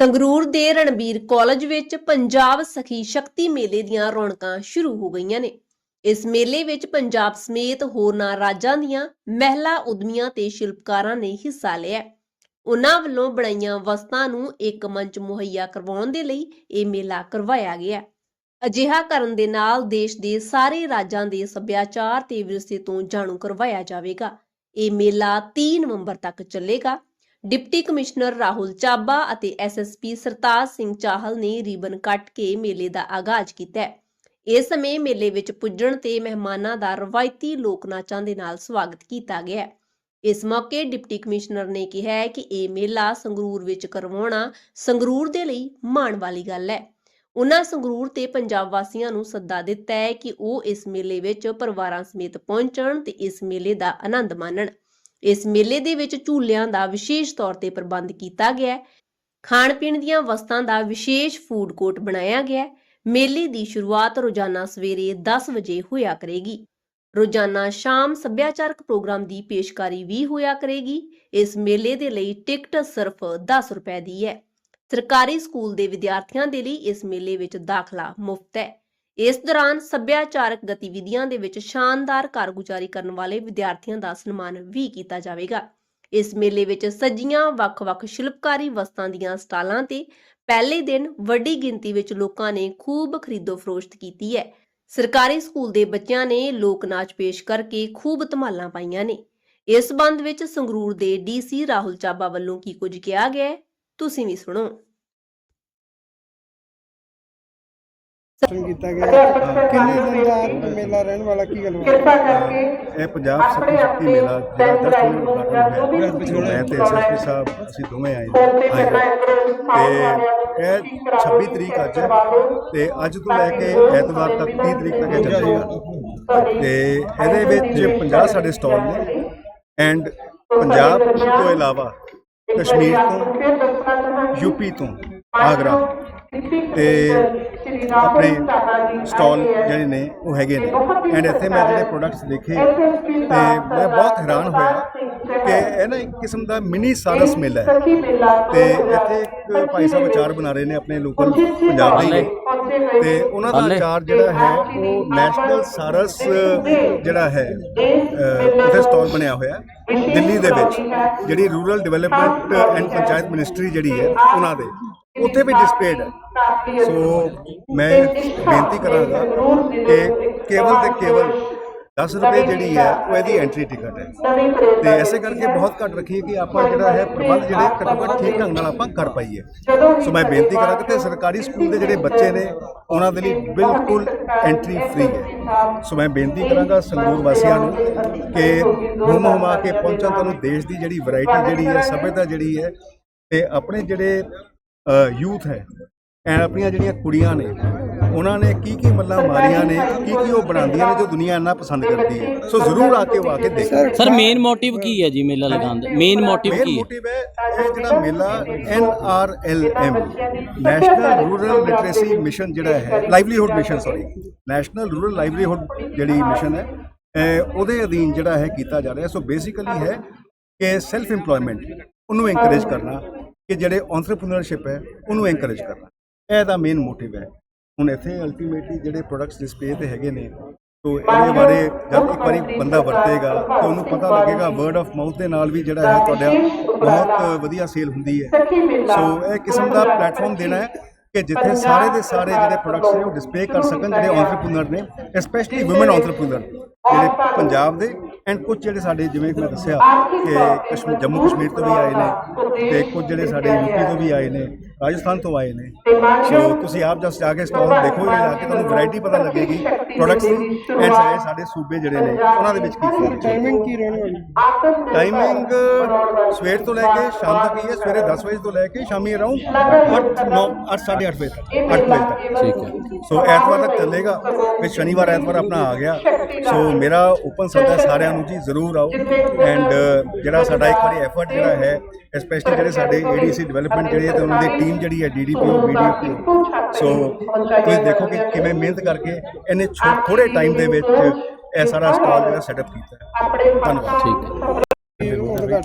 ਸੰਗਰੂਰ ਦੇ ਰਣਬੀਰ ਕਾਲਜ ਵਿੱਚ ਪੰਜਾਬ ਸਖੀ ਸ਼ਕਤੀ ਮੇਲੇ ਦੀਆਂ ਰੌਣਕਾਂ ਸ਼ੁਰੂ ਹੋ ਗਈਆਂ ਨੇ। ਇਸ ਮੇਲੇ ਵਿੱਚ ਪੰਜਾਬ ਸਮੇਤ ਹੋਰਨਾਂ ਰਾਜਾਂ ਦੀਆਂ ਮਹਿਲਾ ਉਦਮੀਆਂ ਤੇ ਸ਼ਿਲਪਕਾਰਾਂ ਨੇ ਹਿੱਸਾ ਲਿਆ। ਉਹਨਾਂ ਵੱਲੋਂ ਬਣਾਈਆਂ ਵਸਤਾਂ ਨੂੰ ਇੱਕ ਮੰਚ ਮੁਹੱਈਆ ਕਰਵਾਉਣ ਦੇ ਲਈ ਇਹ ਮੇਲਾ ਕਰਵਾਇਆ ਗਿਆ। ਅਜਿਹਾ ਕਰਨ ਦੇ ਨਾਲ ਦੇਸ਼ ਦੇ ਸਾਰੇ ਰਾਜਾਂ ਦੇ ਸੱਭਿਆਚਾਰ ਤੇ ਵਿਰਸੇ ਤੋਂ ਜਾਣੂ ਕਰਵਾਇਆ ਜਾਵੇਗਾ। ਇਹ ਮੇਲਾ 3 ਨਵੰਬਰ ਤੱਕ ਚੱਲੇਗਾ। ਡਿਪਟੀ ਕਮਿਸ਼ਨਰ ਰਾਹੁਲ ਚਾਬਾ ਅਤੇ ਐਸਐਸਪੀ ਸਰਤਾਜ ਸਿੰਘ ਚਾਹਲ ਨੇ ਰੀਬਨ ਕੱਟ ਕੇ ਮੇਲੇ ਦਾ ਆਗਾਜ਼ ਕੀਤਾ ਹੈ। ਇਸ ਸਮੇਂ ਮੇਲੇ ਵਿੱਚ ਪੁੱਜਣ ਤੇ ਮਹਿਮਾਨਾਂ ਦਾ ਰਵਾਇਤੀ ਲੋਕ ਨਾਚਾਂ ਦੇ ਨਾਲ ਸਵਾਗਤ ਕੀਤਾ ਗਿਆ ਹੈ। ਇਸ ਮੌਕੇ ਡਿਪਟੀ ਕਮਿਸ਼ਨਰ ਨੇ ਕਿਹਾ ਹੈ ਕਿ ਇਹ ਮੇਲਾ ਸੰਗਰੂਰ ਵਿੱਚ ਕਰਵਾਉਣਾ ਸੰਗਰੂਰ ਦੇ ਲਈ ਮਾਣ ਵਾਲੀ ਗੱਲ ਹੈ। ਉਹਨਾਂ ਸੰਗਰੂਰ ਤੇ ਪੰਜਾਬ ਵਾਸੀਆਂ ਨੂੰ ਸੱਦਾ ਦਿੱਤਾ ਹੈ ਕਿ ਉਹ ਇਸ ਮੇਲੇ ਵਿੱਚ ਪਰਿਵਾਰਾਂ ਸਮੇਤ ਪਹੁੰਚਣ ਤੇ ਇਸ ਮੇਲੇ ਦਾ ਆਨੰਦ ਮਾਣਨ। ਇਸ ਮੇਲੇ ਦੇ ਵਿੱਚ ਝੂਲਿਆਂ ਦਾ ਵਿਸ਼ੇਸ਼ ਤੌਰ ਤੇ ਪ੍ਰਬੰਧ ਕੀਤਾ ਗਿਆ ਹੈ। ਖਾਣ ਪੀਣ ਦੀਆਂ ਵਸਤਾਂ ਦਾ ਵਿਸ਼ੇਸ਼ ਫੂਡ ਕੋਰਟ ਬਣਾਇਆ ਗਿਆ ਹੈ। ਮੇਲੇ ਦੀ ਸ਼ੁਰੂਆਤ ਰੋਜ਼ਾਨਾ ਸਵੇਰੇ 10 ਵਜੇ ਹੋਇਆ ਕਰੇਗੀ। ਰੋਜ਼ਾਨਾ ਸ਼ਾਮ ਸੱਭਿਆਚਾਰਕ ਪ੍ਰੋਗਰਾਮ ਦੀ ਪੇਸ਼ਕਾਰੀ ਵੀ ਹੋਇਆ ਕਰੇਗੀ। ਇਸ ਮੇਲੇ ਦੇ ਲਈ ਟਿਕਟ ਸਿਰਫ 10 ਰੁਪਏ ਦੀ ਹੈ। ਸਰਕਾਰੀ ਸਕੂਲ ਦੇ ਵਿਦਿਆਰਥੀਆਂ ਦੇ ਲਈ ਇਸ ਮੇਲੇ ਵਿੱਚ ਦਾਖਲਾ ਮੁਫਤ ਹੈ। ਇਸ ਦੌਰਾਨ ਸੱਭਿਆਚਾਰਕ ਗਤੀਵਿਧੀਆਂ ਦੇ ਵਿੱਚ ਸ਼ਾਨਦਾਰ ਕਾਰਗੁਜ਼ਾਰੀ ਕਰਨ ਵਾਲੇ ਵਿਦਿਆਰਥੀਆਂ ਦਾ ਸਨਮਾਨ ਵੀ ਕੀਤਾ ਜਾਵੇਗਾ। ਇਸ ਮੇਲੇ ਵਿੱਚ ਸੱਜੀਆਂ ਵੱਖ-ਵੱਖ ਸ਼ਿਲਪਕਾਰੀ ਵਸਤਾਂ ਦੀਆਂ ਸਟਾਲਾਂ ਤੇ ਪਹਿਲੇ ਦਿਨ ਵੱਡੀ ਗਿਣਤੀ ਵਿੱਚ ਲੋਕਾਂ ਨੇ ਖੂਬ ਖਰੀਦੋ ਫਰੋਸ਼ਤ ਕੀਤੀ ਹੈ। ਸਰਕਾਰੀ ਸਕੂਲ ਦੇ ਬੱਚਿਆਂ ਨੇ ਲੋਕ ਨਾਚ ਪੇਸ਼ ਕਰਕੇ ਖੂਬ ਧਮਾਲਾਂ ਪਾਈਆਂ ਨੇ। ਇਸ ਸੰਬੰਧ ਵਿੱਚ ਸੰਗਰੂਰ ਦੇ ਡੀਸੀ ਰਾਹੁਲ ਚਾਬਾ ਵੱਲੋਂ ਕੀ ਕੁਝ ਕਿਹਾ ਗਿਆ ਹੈ, ਤੁਸੀਂ ਵੀ ਸੁਣੋ। ਆਯੋਜਨ ਕੀਤਾ ਗਿਆ। ਕਿੰਨੇ ਦਿਨ ਦਾ ਮੇਲਾ ਰਹਿਣ ਵਾਲਾ ਕੀ ਗੱਲ ਹੈ ਇਹ ਪੰਜਾਬ ਸਖੀ ਸ਼ਕਤੀ ਮੇਲਾ ਜਿਹੜਾ ਦਸ ਨੂੰ ਉਦਘਾਟਨ ਹੋਇਆ ਮੈਂ ਤੇ ਐਸਐਸਪੀ ਸਾਹਿਬ ਅਸੀਂ ਦੋਵੇਂ ਆਏ ਆਏ ਹਾਂ। ਤੇ ਇਹ 26 ਤਰੀਕ ਅੱਜ ਹੈ। ਤੇ ਅੱਜ ਤੋਂ ਲੈ ਕੇ ਐਤਵਾਰ ਤੱਕ 30 ਤਰੀਕ ਤੱਕ ਇਹ ਚੱਲੇਗਾ। ਤੇ ਇਹਦੇ ਵਿੱਚ 50 ਸਾਡੇ ਸਟਾਲ ਨੇ। ਐਂਡ ਪੰਜਾਬ ਤੋਂ ਇਲਾਵਾ ਕਸ਼ਮੀਰ ਤੋਂ ਯੂਪੀ ਤੋਂ ਆਗਰਾ। ਤੇ ਆਪਣੇ ਸਟਾਲ ਜਿਹੜੇ ਨੇ ਉਹ ਹੈਗੇ ਨੇ। ਐਂਡ ਇੱਥੇ ਮੈਂ ਜਿਹੜੇ ਪ੍ਰੋਡਕਟਸ ਦੇਖੇ ਤੇ ਮੈਂ ਬਹੁਤ ਹੈਰਾਨ ਹੋਇਆ ਕਿ ਇਹ ਨਾ ਇੱਕ ਕਿਸਮ ਦਾ ਮਿਨੀ ਸਾਰਸ ਮੇਲਾ ਹੈ। ਤੇ ਇੱਥੇ ਇੱਕ ਭਾਈ ਸਾਹਿਬ ਅਚਾਰ ਬਣਾ ਰਹੇ ਨੇ ਆਪਣੇ ਲੋਕਲ ਪੰਜਾਬ ਦੇ ਨੇ। ਤੇ ਉਹਨਾਂ ਦਾ ਅਚਾਰ ਜਿਹੜਾ ਹੈ ਉਹ ਨੈਸ਼ਨਲ ਸਾਰਸ ਜਿਹੜਾ ਹੈ ਉੱਥੇ ਸਟਾਲ ਬਣਿਆ ਹੋਇਆ ਹੈ ਦਿੱਲੀ ਦੇ ਵਿੱਚ। ਜਿਹੜੀ rural development and panchayat ministry ਜਿਹੜੀ ਹੈ ਉਹਨਾਂ ਦੇ। ਉੱਥੇ ਵੀ ਡਿਸਪਲੇਡ ਹੈ। ਸੋ ਮੈਂ ਬੇਨਤੀ ਕਰਾਂਗਾ ਕਿ ਕੇਵਲ ਤੇ ਕੇਵਲ 10 ਰੁਪਏ ਜਿਹੜੀ ਹੈ ਉਹ ਇਹਦੀ ਐਂਟਰੀ ਟਿਕਟ ਹੈ। ਤੇ ਐਸੇ ਕਰਕੇ ਬਹੁਤ ਘੱਟ ਰੱਖੀਏ ਕਿ ਆਪਾਂ ਜਿਹੜਾ ਹੈ ਪ੍ਰਬੰਧ ਜਿਹੜੇ ਘੱਟੋ ਘੱਟ ਠੀਕ ਢੰਗ ਨਾਲ ਆਪਾਂ ਕਰ ਪਾਈਏ। ਸੋ ਮੈਂ ਬੇਨਤੀ ਕਰਾਂਗਾ ਕਿ ਸਰਕਾਰੀ ਸਕੂਲ ਦੇ ਜਿਹੜੇ ਬੱਚੇ ਨੇ ਉਹਨਾਂ ਦੇ ਲਈ ਬਿਲਕੁਲ ਐਂਟਰੀ ਫ੍ਰੀ ਹੈ। ਸੋ ਮੈਂ ਬੇਨਤੀ ਕਰਾਂਗਾ ਸੰਗਰੂਰ ਵਾਸੀਆਂ ਨੂੰ ਕਿ ਹੁਮ ਹੁਮਾ ਕੇ ਪਹੁੰਚਣ ਤੁਹਾਨੂੰ ਦੇਸ਼ ਦੀ ਜਿਹੜੀ ਵੈਰਾਈਟੀ ਜਿਹੜੀ ਹੈ ਸਭਿਅਤਾ ਜਿਹੜੀ ਹੈ ਤੇ ਆਪਣੇ ਜਿਹੜੇ ਯੂਥ ਹੈ। ਐ ਆਪਣੀਆਂ ਜਿਹੜੀਆਂ ਕੁੜੀਆਂ ਨੇ ਉਹਨਾਂ ਨੇ ਕੀ ਕੀ ਮੱਲਾਂ ਮਾਰੀਆਂ ਨੇ ਕੀ ਕੀ ਉਹ ਬਣਾਉਂਦੀਆਂ ਨੇ ਜੋ ਦੁਨੀਆ ਇੰਨਾ ਪਸੰਦ ਕਰਦੀ ਹੈ। ਸੋ ਜ਼ਰੂਰ ਆ ਕੇ ਆ ਕੇ ਦੇਖੋ। ਸਰ ਮੇਨ ਮੋਟਿਵ ਕੀ ਹੈ ਜੀ ਮੇਲਾ ਲਗਾਉਣ ਦਾ? ਮੇਨ ਮੋਟਿਵ ਮੇਨ ਕੀ ਹੈ? ਮੋਟਿਵ ਹੈ ਇਹ ਜਿਹੜਾ ਮੇਲਾ N R L M national rural literacy mission ਜਿਹੜਾ ਹੈ livelihood mission sorry national rural livelihood ਜਿਹੜੀ ਮਿਸ਼ਨ ਹੈ ਉਹਦੇ ਅਧੀਨ ਜਿਹੜਾ ਹੈ ਕੀਤਾ ਜਾ ਰਿਹਾ। ਸੋ ਬੇਸਿਕਲੀ ਹੈ ਕਿ ਸੈਲਫ ਏਮਪਲੋਇਮੈਂਟ ਉਹਨੂੰ ਐਨਕਰੇਜ ਕਰਨਾ। ਕਿ ਜਿਹੜੇ ਐਂਟਰਪ੍ਰੀਨਿਓਰਸ਼ਿਪ ਹੈ, ਉਹਨੂੰ ਐਨਕਰੇਜ ਕਰਨਾ। ਇਹ ਦਾ ਮੇਨ ਮੋਟਿਵ ਹੈ। ਹੁਣ ਇੱਥੇ ਅਲਟੀਮੇਟਲੀ ਜਿਹੜੇ ਪ੍ਰੋਡਕਟਸ ਡਿਸਪਲੇ ਤੇ ਹੈਗੇ ਨੇ, ਤੋ ਇਹਦੇ ਬਾਰੇ ਜਦ ਇੱਕ ਵਾਰੀ ਬੰਦਾ ਵਰਤੇਗਾ, ਤਾਂ ਉਹਨੂੰ ਪਤਾ ਲੱਗੇਗਾ ਵਰਡ ਆਫ ਮਾਊਥ ਦੇ ਨਾਲ ਵੀ ਜਿਹੜਾ ਹੈ ਤੁਹਾਡਾ ਬਹੁਤ ਵਧੀਆ ਸੇਲ ਹੁੰਦੀ ਹੈ। ਸੋ ਇਹ ਕਿਸਮ ਦਾ ਪਲੇਟਫਾਰਮ ਦੇਣਾ ਹੈ ਕਿ ਜਿੱਥੇ ਸਾਰੇ ਦੇ ਸਾਰੇ ਜਿਹੜੇ ਪ੍ਰੋਡਕਟਸ ਨੇ ਉਹ ਡਿਸਪਲੇ ਕਰ ਸਕਣ ਜਿਹੜੇ ਐਂਟਰਪ੍ਰੀਨਰ ਨੇ ਸਪੈਸ਼ਲੀ ਔਮਨ ਐਂਟਰਪ੍ਰੀਨਰ ਜਿਹੜੇ ਪੰਜਾਬ ਦੇ ਐਂਡ ਕੁਝ ਜਿਹੜੇ ਸਾਡੇ ਜਿਵੇਂ ਮੈਂ ਦੱਸਿਆ ਕਿ ਕਸ਼ਮੀਰ ਜੰਮੂ ਕਸ਼ਮੀਰ ਤੋਂ ਵੀ ਆਏ ਨੇ ਤੇ ਕੁਝ ਜਿਹੜੇ ਸਾਡੇ ਯੂਪੀ ਤੋਂ ਵੀ ਆਏ ਨੇ। ਰਾਜਸਥਾਨ ਤੋਂ ਆਏ ਨੇ। ਸੋ ਤੁਸੀਂ ਆਪ ਜਸ ਜਾ ਕੇ ਸਟਾਲ ਦੇਖੋਗੇ ਜਾ ਕੇ ਤੁਹਾਨੂੰ ਵੈਰਾਈਟੀ ਪਤਾ ਲੱਗੇਗੀ ਪ੍ਰੋਡਕਟਸ ਦੀ ਐਂਡ ਸਾਡੇ ਸਾਡੇ ਸੂਬੇ ਜਿਹੜੇ ਨੇ ਉਹਨਾਂ ਦੇ ਵਿੱਚ ਕੀ ਫ਼ਰਕ ਹੈ। ਟਾਈਮਿੰਗ ਕੀ ਰਹਿਣ ਵਾਲੀ ਟਾਈਮਿੰਗ ਸਵੇਰ ਤੋਂ ਲੈ ਕੇ ਸ਼ਾਮ ਤੱਕ ਹੀ ਹੈ ਸਵੇਰੇ 10 ਵਜੇ ਤੋਂ ਲੈ ਕੇ ਸ਼ਾਮੀ ਅਰਾਊਂਡ 8 9 8 8:30 ਵਜੇ ਤੱਕ 8 ਵਜੇ ਤੱਕ। ਠੀਕ ਹੈ। ਸੋ ਐਤਵਾਰ ਤੱਕ ਚੱਲੇਗਾ ਫਿਰ ਸ਼ਨੀਵਾਰ ਐਤਵਾਰ ਆਪਣਾ ਆ ਗਿਆ। ਸੋ ਮੇਰਾ ਓਪਨ ਸੱਦਾ ਹੈ ਸਾਰਿਆਂ ਨੂੰ ਜੀ ਜ਼ਰੂਰ ਆਓ। ਐਂਡ ਜਿਹੜਾ ਸਾਡਾ ਇੱਕ ਵਾਰੀ ਐਫਰਟ ਜਿਹੜਾ ਹੈ ਸਪੈਸ਼ਲੀ ਜਿਹੜੇ ਸਾਡੇ ਏਡੀਸੀ ਡਿਵੈਲਪਮੈਂਟ ਜਿਹੜੀ ਹੈ ਤੇ ਉਹਨਾਂ ਦੀ ਟੀਮ ਜਿਹੜੀ ਹੈ ਡੀਡੀਪੀਓ ਵੀਡੀਪੀਓ ਸੋ ਤੁਸੀਂ ਦੇਖੋ ਕਿ ਕਿਵੇਂ ਮਿਹਨਤ ਕਰਕੇ ਇਹਨੇ ਥੋੜੇ ਟਾਈਮ ਦੇ ਵਿੱਚ ਇਹ ਸਾਰਾ ਸਟਾਲ ਜਿਹੜਾ ਸੈਟਅਪ ਕੀਤਾ ਹੈ। ਧੰਨਵਾਦ। ਠੀਕ ਹੈ।